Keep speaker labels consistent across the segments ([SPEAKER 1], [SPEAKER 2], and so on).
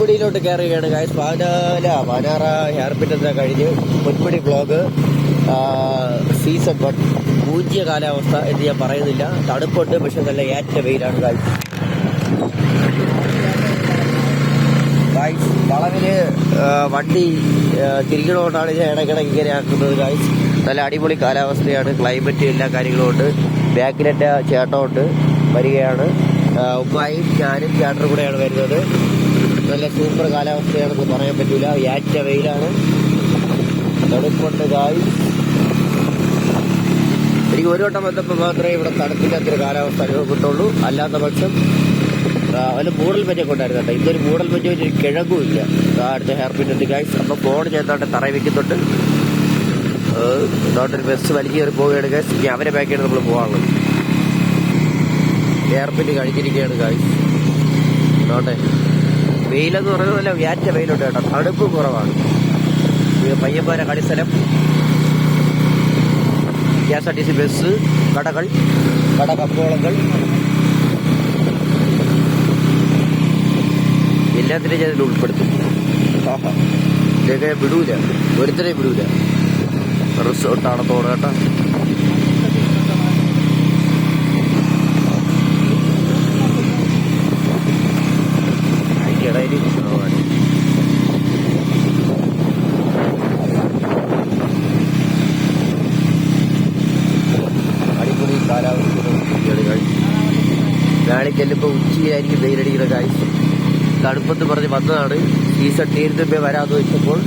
[SPEAKER 1] പൊന്മുടിയിലോട്ട് കയറുകയാണ്. ഗായ്സ് പാനാല പാനാറ ഹെയർപിറ്റ് എന്താ കഴിഞ്ഞ് പൊൻപുടി ബ്ലോഗ് സീസൺ വൺ പൂജ്യ കാലാവസ്ഥ എന്ന് ഞാൻ പറയുന്നില്ല. തണുപ്പുണ്ട് പക്ഷെ നല്ല ഏറ്റ വെയിലാണ് ഗായ്സ് ഗായ്സ് വളവിൽ വണ്ടി തിരികണോണ്ടാണ് ഞാൻ ഇടയ്ക്കിടയ്ക്ക് ഇങ്ങനെ ആക്കുന്നത് ഗായ്സ് നല്ല അടിപൊളി കാലാവസ്ഥയാണ്. ക്ലൈമറ്റ് എല്ലാ കാര്യങ്ങളും ഉണ്ട്. ബാക്കിലെന്റെ ചേട്ടമുണ്ട് വരികയാണ്. ഉമ്മായും ഞാനും ചേട്ടനും കൂടെയാണ് വരുന്നത്. നല്ല സൂപ്പർ കാലാവസ്ഥയാണെന്ന് പറയാൻ പറ്റൂല. ഏറ്റ വെയിലാണ്. തണുപ്പുണ്ട് ഗായ്സ് എനിക്ക് ഒരു വട്ടം വന്നപ്പോൾ മാത്രമേ ഇവിടെ തണുപ്പില്ലാത്തൊരു കാലാവസ്ഥ അനുഭവപ്പെട്ടുള്ളൂ. അല്ലാത്ത പക്ഷം അതിന് മൂടൽ മഞ്ഞൊക്കെ ഉണ്ടായിരുന്നു കേട്ടോ. ഇതൊരു മൂടൽ മഞ്ഞ ഒരു കിഴങ്ങും ഇല്ല അടുത്ത ഹെയർ പിൻ ഉണ്ട് ഗൈസ് അപ്പൊ ഫോൺ ഞാൻ തറ വയ്ക്കുന്നുണ്ട് വെക്കുന്നുണ്ട് തോട്ടൊരു ബസ് വലിച്ചു കയറി പോവുകയാണ് ഗൈസ് ഇനി അവരെ ബാക്കിയാണ് നമ്മൾ പോകാനുള്ളത് ഹെയർ പിൻ കഴിഞ്ഞിരിക്കുകയാണ് ഗൈസ് തോട്ടെ വെയിലെന്ന് പറയുന്നത് നല്ല വ്യാറ്റ വെയിലുണ്ട് കേട്ടോ. തണുപ്പ് കുറവാണ്. പയ്യന്മാരെ കളിസ്ഥലം K S R T C bus കടകൾ കട കമ്പോളങ്ങൾ എല്ലാത്തിനും ഞാൻ ഉൾപ്പെടുത്തും. ഇതൊക്കെ വിടൂല. ഒരുത്തരെയും വിടൂല. റിസോർട്ടാണ് തോന്നുക കേട്ടോ അതിന്റെ ഇടയിൽ കുറവാണ്. അടിപൊളി കാലാവസ്ഥയാണ് കാഴ്ച നാളെ ചെല്ലുമ്പോൾ ഉച്ചയായിരിക്കും വെയിലടിക്കുന്ന കാഴ്ച തണുപ്പെന്ന് പറഞ്ഞ് വന്നതാണ്. സീസൺ തീരുന്നപ്പേ വരാമെന്ന് വെച്ചപ്പോൾ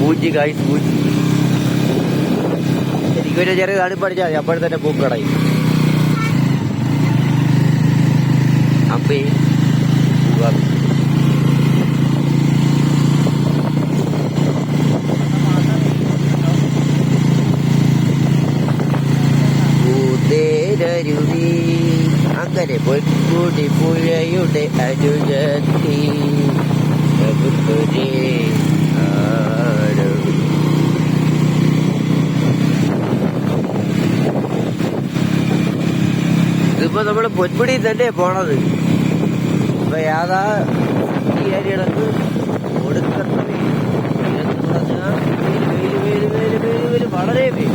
[SPEAKER 1] പൂജി കാഴ്ച പൂജി എനിക്കൊരു ചെറിയ തണുപ്പടിച്ചാൽ അപ്പോഴും തന്നെ പൂക്കടയും അപ്പേ ൂതേരരുവീ അങ്ങനെ പൊൻകുടി പുഴയുടെ അനുജത്തി. ഇതിപ്പോ നമ്മൾ പൊന്മുടി തന്നെ പോണത് ഇപ്പൊ യാതാ ഈ ഏരിയകൾക്ക് കൊടുക്കത്ത വെയിൽ. വളരെ വെയിൽ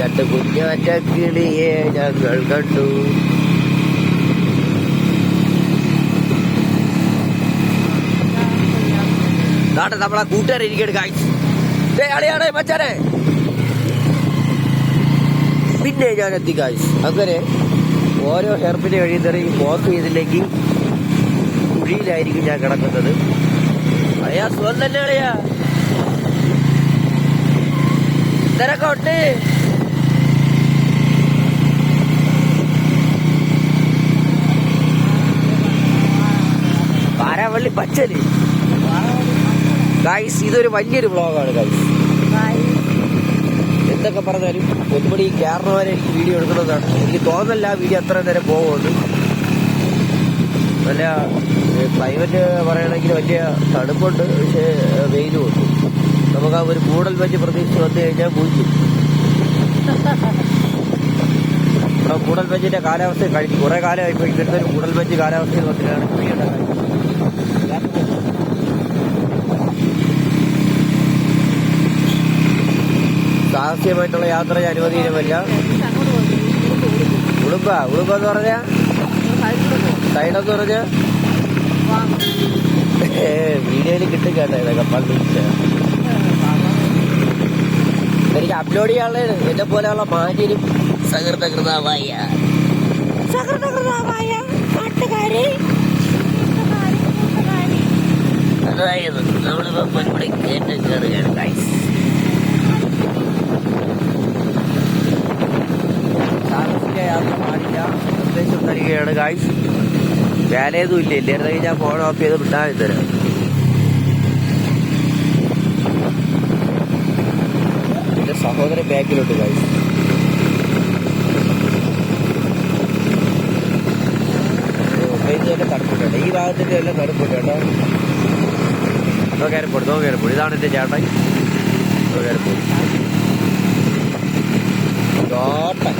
[SPEAKER 1] രണ്ട് കുഞ്ഞാറ്റ കിളിയെ ഞങ്ങൾ കണ്ടു. നാട്ടെ നമ്മളെ കൂട്ടുകാരെ ഇരിക്കട്ട് കായ്സ് അളിയാണേ മച്ചാനെ. പിന്നെ ഞാൻ എത്തി കായ്സ് അങ്ങനെ ഓരോ ഹെർപ്പിനെ കഴിയുന്നവരെയും പോസ് ചെയ്തില്ലെങ്കിൽ കുഴിയിലായിരിക്കും ഞാൻ കിടക്കുന്നത്. അളിയാ സ്വന്തം തന്നെ അളിയാ. തിരക്കോട്ട് പാരാവള്ളി പച്ചൽ. ഗൈസ് ഇതൊരു വലിയൊരു വ്ളോഗാണ് ഗൈസ് എന്തൊക്കെ പറഞ്ഞാലും ഒരുപടി കയറുന്നവരെ എനിക്ക് വീഡിയോ എടുക്കുന്നതാണ് എനിക്ക് തോന്നല്ല വീഡിയോ അത്ര നേരം പോകുന്നു നല്ല ക്ലൈമറ്റ് പറയണമെങ്കിൽ വലിയ തണുപ്പുണ്ട് പക്ഷേ വെയിലും ഉണ്ട്. നമുക്ക് ആ ഒരു മൂടൽ വെച്ച് പ്രതീക്ഷിച്ച് വന്നു കഴിഞ്ഞാൽ പൂജ്യം. ഇവിടെ മൂടൽ മഞ്ഞിന്റെ കാലാവസ്ഥ കഴിഞ്ഞു. കുറെ കാലമായി ഇപ്പൊ ഇവിടുത്തെ ഒരു മൂടൽ മഞ്ഞ് കാലാവസ്ഥയിൽ വന്നിട്ടാണ് കുഴിയുടെ സാഹസ്യമായിട്ടുള്ള യാത്ര അനുവദീനമല്ല ഉളുമ്പ ഉളുമ്പ എന്ന് പറഞ്ഞ? സൈഡെന്ന് പറഞ്ഞ? വീഡിയോയിൽ കിട്ടും കേട്ടോ ഇതൊക്കെ പണ്ട് എനിക്ക് അപ്ലോഡ് ചെയ്യാനുള്ള എന്നെ പോലെയുള്ള മാന്യനും നാട്ടുകാരെ. അതായത് നമ്മളിപ്പോ പൊന്മുടി കയറ്റം കയറുകയാണ് ഗൈസ് യാത്ര പാടില്ല നിർദ്ദേശം തരികയാണ് ഗായ്സ് വേലയൊന്നും ഇല്ല? ഇല്ലായിരുന്നെങ്കിൽ ഞാൻ ഫോൺ ഓഫ് ചെയ്ത് വിട്ടാൽ തരാം സഹോദരൻ ബാക്കിലോട്ട് ഗൈസ് തന്നെ തണുപ്പുണ്ട് ഈ ഭാഗത്തിന്റെ എല്ലാം തണുപ്പുണ്ട് കേട്ടോ. നോ കയറിപ്പോട് നോ കയറിപ്പോട് ഇതാണ് എന്റെ ചേട്ടൻ. കയറിപ്പോട് ചേട്ടൻ